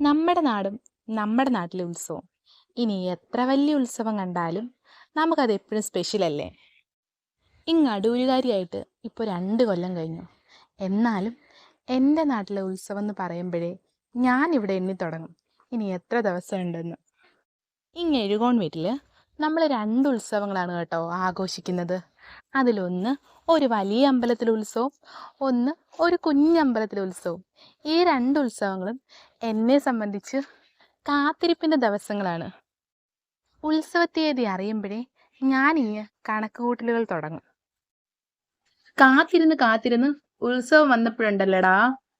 നമ്മുടെ നാടും നമ്മുടെ നാട്ടിലെ ഉത്സവം. ഇനി എത്ര വലിയ ഉത്സവം കണ്ടാലും നമുക്കത് എപ്പോഴും സ്പെഷ്യലല്ലേ ഇങ്ങ് അടൂരുകാരിയായിട്ട് ഇപ്പോൾ രണ്ട് കൊല്ലം കഴിഞ്ഞു. എന്നാലും എന്റെ നാട്ടിലെ ഉത്സവം എന്ന് പറയുമ്പോഴേ ഞാനിവിടെ എണ്ണി തുടങ്ങും. ഇനി എത്ര ദിവസം ദിവസമുണ്ടെന്ന് ഇങ്ങ് എഴുകോൺ വീട്ടിൽ നമ്മൾ രണ്ട് ഉത്സവങ്ങളാണ് കേട്ടോ ആഘോഷിക്കുന്നത്. അതിലൊന്ന് ഒരു വലിയ അമ്പലത്തിലെ ഉത്സവം ഒന്ന് ഒരു കുഞ്ഞമ്പലത്തിലെ ഉത്സവം. ഈ രണ്ട് ഉത്സവങ്ങളും എന്നെ സംബന്ധിച്ച് കാത്തിരിപ്പിന്റെ ദിവസങ്ങളാണ്. ഉത്സവ തീയതി അറിയുമ്പോഴേ ഞാൻ ഈ കണക്ക് കൂട്ടലുകൾ തുടങ്ങും. കാത്തിരുന്ന് കാത്തിരുന്ന് ഉത്സവം വന്നപ്പോഴുണ്ടല്ലടാ.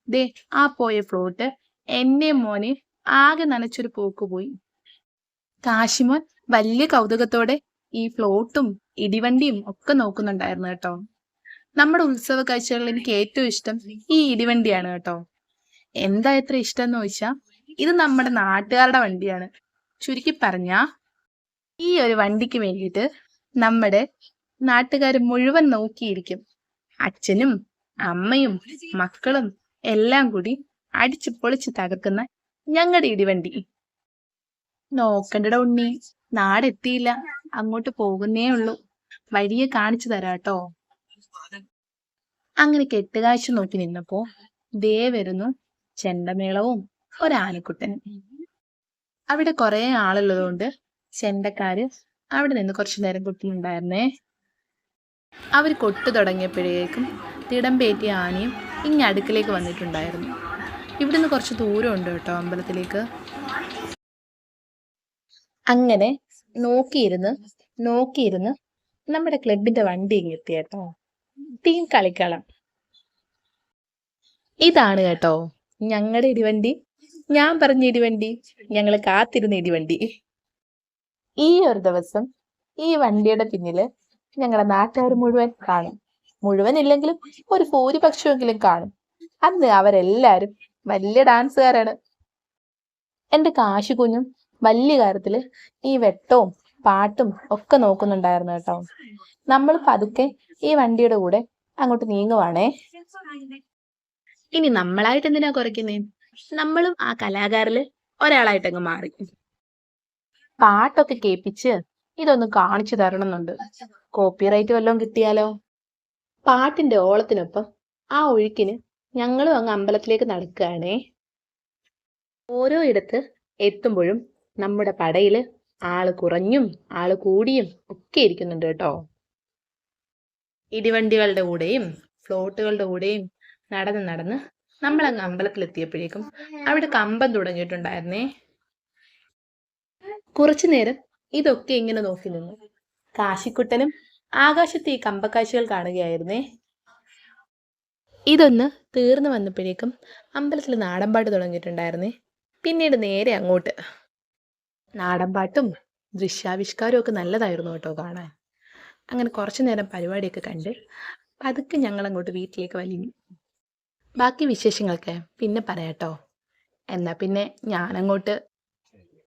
ദേ ആ പോയ ഫ്ലോട്ട് എന്നെ മോനെ ആകെ നനച്ചൊരു പോക്ക് പോയി. കാശിമോൻ വലിയ കൗതുകത്തോടെ ഈ ഫ്ലോട്ടും ഇടിവണ്ടിയും ഒക്കെ നോക്കുന്നുണ്ടായിരുന്നു കേട്ടോ. നമ്മുടെ ഉത്സവ കാഴ്ചകളിൽ എനിക്ക് ഏറ്റവും ഇഷ്ടം ഈ ഇടിവണ്ടിയാണ് കേട്ടോ. എന്താ ഇത്ര ഇഷ്ടം എന്ന് ചോദിച്ചാ ഇത് നമ്മുടെ നാട്ടുകാരുടെ വണ്ടിയാണ്. ചുരുക്കി പറഞ്ഞ ഈ ഒരു വണ്ടിക്ക് വേണ്ടിയിട്ട് നമ്മുടെ നാട്ടുകാർ മുഴുവൻ നോക്കിയിരിക്കും. അച്ഛനും അമ്മയും മക്കളും എല്ലാം കൂടി അടിച്ചു പൊളിച്ച് തകർക്കുന്ന ഞങ്ങളുടെ ഇടിവണ്ടി. നോക്കണ്ടട ഉണ്ണി നാടെത്തിയില്ല. അങ്ങോട്ട് പോകുന്നേ ഉള്ളൂ. വഴിയെ കാണിച്ചു തരാട്ടോ. അങ്ങനെ കെട്ടുകാഴ്ച നോക്കി നിന്നപ്പോ ദേ വരുന്നു ചെണ്ടമേളവും ഒരാനക്കുട്ടനും അവിടെ കുറെ ആളുള്ളതുകൊണ്ട് ചെണ്ടക്കാര് അവിടെ നിന്ന് കുറച്ചു നേരം കുട്ടിയുണ്ടായിരുന്നേ. അവർ കൊട്ടു തുടങ്ങിയപ്പോഴേക്കും തിടമ്പേറ്റിയ ആനയും ഇങ്ങ് അടുക്കിലേക്ക് വന്നിട്ടുണ്ടായിരുന്നു. ഇവിടുന്ന് കുറച്ച് ദൂരമുണ്ട് കേട്ടോ അമ്പലത്തിലേക്ക്. അങ്ങനെ നോക്കിയിരുന്ന് നോക്കിയിരുന്ന് നമ്മുടെ ക്ലബിന്റെ വണ്ടി ഇങ്ങെത്തി കേട്ടോ. ടീം കളിക്കളം. ഇതാണ് കേട്ടോ ഞങ്ങളുടെ ഇടിവണ്ടി ഞാൻ പറഞ്ഞ ഇടിവണ്ടി ഞങ്ങൾ കാത്തിരുന്ന ഇടിവണ്ടി. ഈ ഒരു ദിവസം ഈ വണ്ടിയുടെ പിന്നിൽ ഞങ്ങളുടെ നാട്ടുകാർ മുഴുവൻ കാണും. മുഴുവൻ ഇല്ലെങ്കിലും ഒരു ഭൂരിപക്ഷമെങ്കിലും കാണും. അന്ന് അവരെല്ലാരും വലിയ ഡാൻസുകാരാണ്. എന്റെ കാശു കുഞ്ഞും വലിയ കാര്യത്തിൽ ഈ വെട്ടവും പാട്ടും ഒക്കെ നോക്കുന്നുണ്ടായിരുന്നു കേട്ടോ. നമ്മൾ പതുക്കെ ഈ വണ്ടിയുടെ കൂടെ അങ്ങോട്ട് നീങ്ങുവാണേ. ഇനി നമ്മളായിട്ട് എന്തിനാ കുറയ്ക്കുന്നേ? നമ്മളും ആ കലാകാരിൽ ഒരാളായിട്ടങ്ങ് മാറി. പാട്ടൊക്കെ കേൾപ്പിച്ച് ഇതൊന്ന് കാണിച്ചു തരണമെന്നുണ്ട്. കോപ്പിറൈറ്റ് വല്ലതും കിട്ടിയാലോ? പാട്ടിന്റെ ഓളത്തിനൊപ്പം ആ ഒഴുക്കിന് ഞങ്ങളും അങ്ങ് അമ്പലത്തിലേക്ക് നടക്കുകയാണേ. ഓരോ ഇടത്ത് എത്തുമ്പോഴും നമ്മുടെ പടയിൽ ആൾ കുറഞ്ഞും ആൾ കൂടിയും ഒക്കെ ഇരിക്കുന്നുണ്ട് കേട്ടോ. ഇടിവണ്ടികളുടെ കൂടെയും ഫ്ലോട്ടുകളുടെ കൂടെയും നടന്ന് നടന്ന് നമ്മൾ അമ്പലത്തിൽ എത്തിയപ്പോഴേക്കും അവിടെ കമ്പം തുടങ്ങിയിട്ടുണ്ടായിരുന്നേ. കുറച്ചു നേരം ഇതൊക്കെ ഇങ്ങനെ നോക്കി നിന്നു. കാശിക്കുട്ടനും ആകാശത്ത് ഈ കമ്പക്കാഴ്ചകൾ കാണുകയായിരുന്നേ. ഇതൊന്ന് തീർന്നു വന്നപ്പോഴേക്കും അമ്പലത്തിൽ നാടൻപാട്ട് തുടങ്ങിയിട്ടുണ്ടായിരുന്നേ. പിന്നീട് നേരെ അങ്ങോട്ട്. നാടൻപാട്ടും ദൃശ്യാവിഷ്കാരവും ഒക്കെ നല്ലതായിരുന്നു കേട്ടോ കാണാൻ. അങ്ങനെ കുറച്ചു നേരം പരിപാടിയൊക്കെ കണ്ട് പതുക്കെ ഞങ്ങൾ അങ്ങോട്ട് വീട്ടിലേക്ക് വലിഞ്ഞു. ബാക്കി വിശേഷങ്ങളൊക്കെ പിന്നെ പറയാട്ടോ. എന്നാൽ പിന്നെ ഞാനങ്ങോട്ട്